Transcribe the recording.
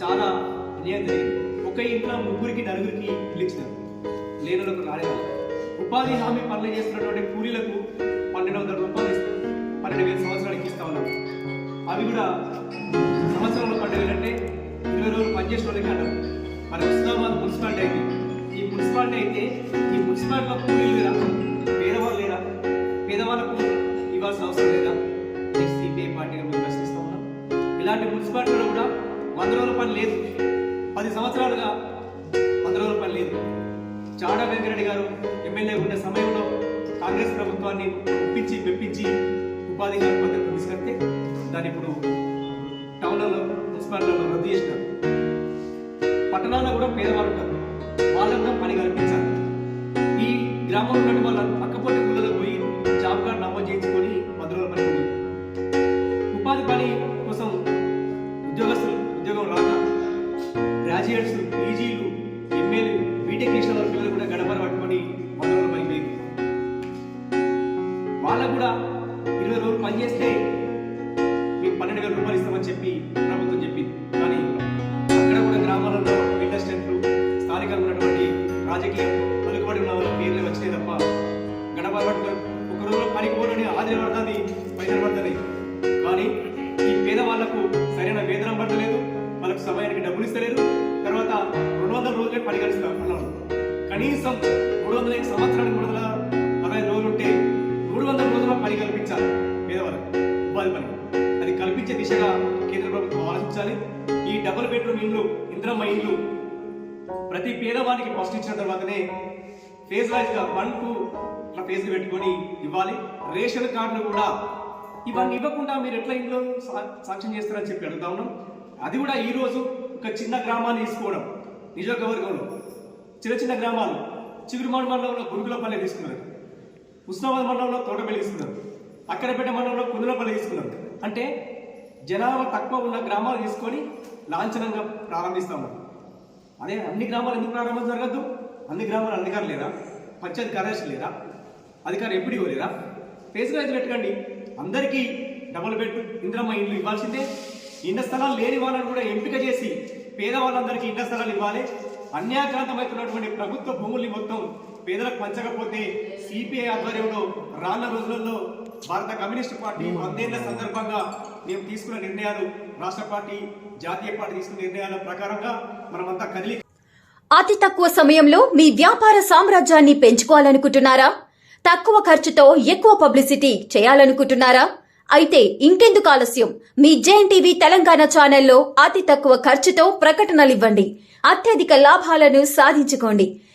చాలా నియంత్రి ఒక ఇంట్లో ముగ్గురికి నలుగురికి పిలిచినారు లేనులకు రాలేదు ఉపాధి హామీ పనులు చేస్తున్నటువంటి కూలీలకు పన్నెండు వందల రూపాయలు పన్నెండు వేల సంవత్సరాలకి ఇస్తా ఉన్నారు అవి కూడా సంవత్సరంలో పన్నెండు అంటే ఇరవై రోజులు పనిచేసిన వాళ్ళకి అంటారు. మరి హుస్నాబాద్ మున్సిపాలిటీ అయితే ఈ మున్సిపాలిటీ అయితే ఈ మున్సిపాలిటీలో కూలీలు లేరా? పేదవాళ్ళు లేరా? పేదవాళ్ళకు ఇవ్వాల్సిన అవసరం లేదా? ఎస్సీ పార్టీ మేము ప్రశ్నిస్తూ ఉన్నాం. ఇలాంటి మున్సిపాలిటీలో కూడా వంద రోజుల పని లేదు. పది సంవత్సరాలుగా వంద రోజుల పని లేదు. చాడా వెంకరెడ్డి గారు ఎమ్మెల్యే ఉండే సమయంలో కాంగ్రెస్ ప్రభుత్వాన్ని ఒప్పించి మెప్పించి ఉపాధి హామీ పథకం తీసుకొస్తే దాన్ని ఇప్పుడు టౌన్లలో మున్సిపాలిటీలలో రద్దు చేసినారు. పట్టణాల్లో కూడా పేదవాళ్ళు ఉంటారు. వాళ్ళకు కూడా పని కల్పించాలి. ఈ గ్రామంలో ఉన్నటువంటి వాళ్ళ రోజులు పని చేస్తే మీకు పన్నెండు వేల రూపాయలు ఇస్తామని చెప్పి ప్రభుత్వం చెప్పింది. కానీ అక్కడ కూడా గ్రామాలలో ఇండస్ట్రీలు స్థానికంగా ఉన్నటువంటి రాజకీయం పలుకుబడి ఉన్న వాళ్ళ పేర్లే వచ్చినాయి తప్ప గడప ఒక రోజులో పనికి పోలని ఆదిన పడుతుంది పైసలు పడుతుంది. కానీ ఈ పేదవాళ్ళకు సరైన వేతనం పడతలేదు వాళ్ళకు సమయానికి డబ్బులు ఇస్తలేదు తర్వాత రెండు వందల రోజులే పని కలుస్తారు కనీసం మూడు వందల సంవత్సరానికి మూడు వందల డబుల్ బెడ్రూమ్ ఇల్లు ఇంద్రమ్మ ఇండ్లు ప్రతి పేదవానికి ఫస్ట్ ఇచ్చిన తర్వాతనే ఫేజ్ వైజ్గా వన్ టూ ఇట్లా ఫేజ్ పెట్టుకొని ఇవ్వాలి. రేషన్ కార్డులు కూడా ఇవన్నీ ఇవ్వకుండా మీరు ఎట్లా ఇంట్లో సాక్ష్యం చేస్తారని చెప్పి అడుగుతా ఉన్నాం. అది కూడా ఈ రోజు ఒక చిన్న గ్రామాన్ని తీసుకోవడం నియోజకవర్గంలో చిన్న చిన్న గ్రామాలు. చిగురుమాడు మండలంలో గురుగులపల్లి తీసుకున్నారు. ఉస్మాబాద్ మండలంలో తోటపల్లి తీసుకున్నారు. అక్కడపేట మండలంలో కుందులపల్లి తీసుకున్నారు. అంటే జనాభా తక్కువ ఉన్న గ్రామాలు తీసుకొని లాంఛనంగా ప్రారంభిస్తాము. అదే అన్ని గ్రామాలు ఎందుకు ప్రారంభం జరగద్దు? అన్ని గ్రామాలు అధికారులు లేరా? పంచాయతీ కార్యదర్శి లేరా? అధికారులు ఎప్పుడు లేరా ఫేస్ రైతులు పెట్టుకోండి. అందరికీ డబుల్ బెడ్ ఇంద్రమ్మ ఇండ్లు ఇవ్వాల్సిందే. ఇండ్ల స్థలాలు లేని వాళ్ళని కూడా ఎంపిక చేసి పేదవాళ్ళందరికీ ఇండ్ల స్థలాలు ఇవ్వాలి. అన్యాక్రాంతమవుతున్నటువంటి ప్రభుత్వ భూముల్ని మొత్తం పేదలకు పంచకపోతే సిపిఐ ఆధ్వర్యంలో రానున్న రోజులలో భారత కమ్యూనిస్ట్ పార్టీ వందేళ్ళ సందర్భంగా మేము తీసుకున్న నిర్ణయాలు రాష్ట్ర పార్టీ జాతీయ పార్టీ తీసుకున్న నిర్ణయాల ప్రకారంగా మనమంతా కదిలి అతి తక్కువ సమయంలో మీ వ్యాపార సామ్రాజ్యాన్ని పెంచుకోవాలనుకుంటున్నారా? తక్కువ ఖర్చుతో ఎక్కువ పబ్లిసిటీ చేయాలనుకుంటున్నారా? అయితే ఇంకెందుకు ఆలస్యం? మీ జేఎన్ టీవీ తెలంగాణ ఛానల్లో అతి తక్కువ ఖర్చుతో ప్రకటనలివ్వండి. అత్యధిక లాభాలను సాధించుకోండి.